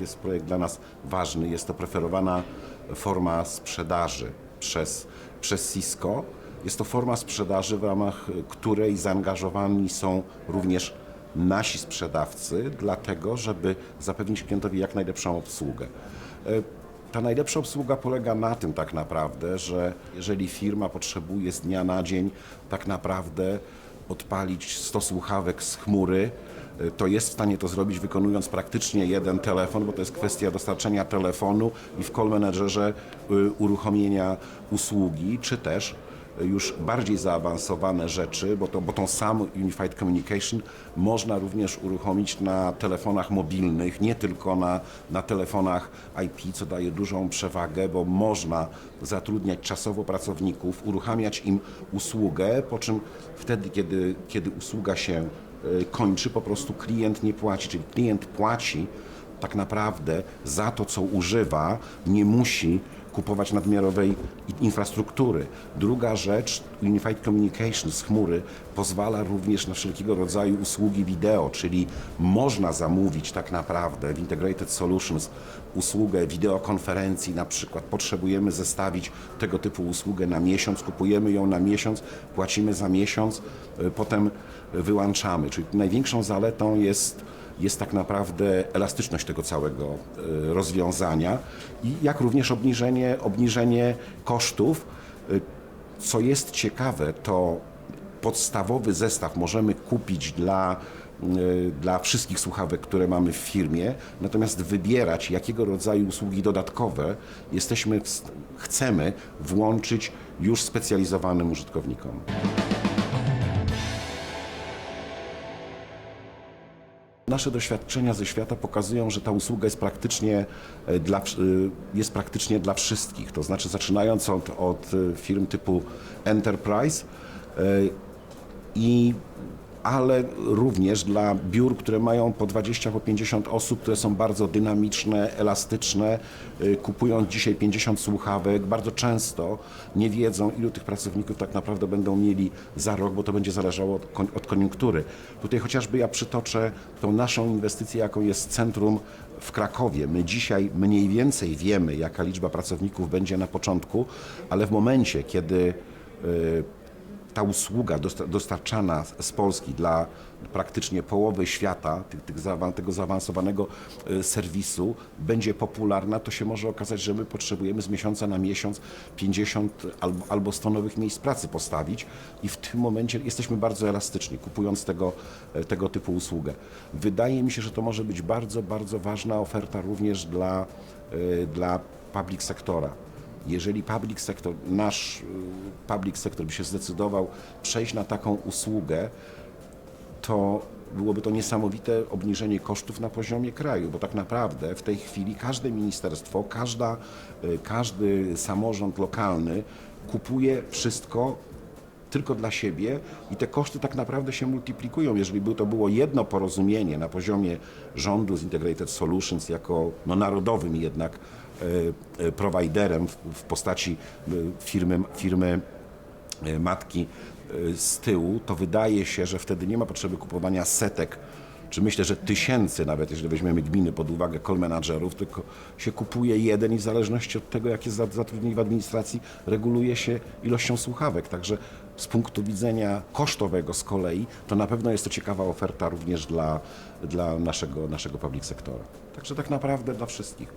Jest projekt dla nas ważny, jest to preferowana forma sprzedaży przez, przez Cisco. Jest to forma sprzedaży, w ramach której zaangażowani są również nasi sprzedawcy, dlatego żeby zapewnić klientowi jak najlepszą obsługę. E, Ta najlepsza obsługa polega na tym tak naprawdę, że jeżeli firma potrzebuje z dnia na dzień tak naprawdę odpalić 100 słuchawek z chmury, to jest w stanie to zrobić wykonując praktycznie jeden telefon, bo to jest kwestia dostarczenia telefonu i w call managerze y, uruchomienia usługi, czy też już bardziej zaawansowane rzeczy, bo, to, bo tą samą Unified Communication można również uruchomić na telefonach mobilnych, nie tylko na, na telefonach IP, co daje dużą przewagę, bo można zatrudniać czasowo pracowników, uruchamiać im usługę, po czym wtedy, kiedy, kiedy usługa się y, kończy, po prostu klient nie płaci, czyli klient płaci tak naprawdę za to, co używa, nie musi kupować nadmiarowej infrastruktury. Druga rzecz, Unified Communication z chmury pozwala również na wszelkiego rodzaju usługi wideo, czyli można zamówić tak naprawdę w Integrated Solutions usługę wideokonferencji, na przykład potrzebujemy zestawić tego typu usługę na miesiąc, kupujemy ją na miesiąc, płacimy za miesiąc, y, potem wyłączamy. Czyli największą zaletą jest jest tak naprawdę elastyczność tego całego y, rozwiązania i jak również obniżenie, obniżenie kosztów. Y, Co jest ciekawe, to podstawowy zestaw możemy kupić dla, y, dla wszystkich słuchawek, które mamy w firmie, natomiast wybierać jakiego rodzaju usługi dodatkowe jesteśmy, chcemy włączyć już specjalizowanym użytkownikom. Nasze doświadczenia ze świata pokazują, że ta usługa jest praktycznie e, dla, y, jest praktycznie dla wszystkich. To znaczy, zaczynając od, od y, firm typu Enterprise, e, i, ale również dla biur, które mają po 20, po 50 osób, które są bardzo dynamiczne, elastyczne, y, kupując dzisiaj 50 słuchawek, bardzo często nie wiedzą, ilu tych pracowników tak naprawdę będą mieli za rok, bo to będzie zależało od, kon- od koniunktury. Tutaj chociażby ja przytoczę tą naszą inwestycję, jaką jest centrum w Krakowie. My dzisiaj mniej więcej wiemy, jaka liczba pracowników będzie na początku, ale w momencie, kiedy y, ta usługa dosta- dostarczana z Polski dla praktycznie połowy świata, tych, tych tego zaawansowanego e, serwisu, będzie popularna, to się może okazać, że my potrzebujemy z miesiąca na miesiąc 50 albo, albo 100 nowych miejsc pracy postawić i w tym momencie jesteśmy bardzo elastyczni, kupując tego, e, tego typu usługę. Wydaje mi się, że to może być bardzo, bardzo ważna oferta również dla, e, dla public sektora jeżeli public sector, nasz y, public sector by się zdecydował przejść na taką usługę, to byłoby to niesamowite obniżenie kosztów na poziomie kraju, bo tak naprawdę w tej chwili każde ministerstwo, każda, y, każdy samorząd lokalny kupuje wszystko tylko dla siebie i te koszty tak naprawdę się multiplikują. Jeżeli by to było jedno porozumienie na poziomie rządu z Integrated Solutions jako no, narodowym jednak e, e, prowajderem w, w postaci e, firmy, firmy e, matki z tyłu, to wydaje się, że wtedy nie ma potrzeby kupowania setek, czy myślę, że tysięcy, nawet jeżeli weźmiemy gminy pod uwagę call managerów, tylko się kupuje jeden i w zależności od tego, jak jest za- zatrudnienie w administracji, reguluje się ilością słuchawek. Także z punktu widzenia kosztowego z kolei, to na pewno jest to ciekawa oferta również dla, dla naszego, naszego public sektora. Także tak naprawdę dla wszystkich.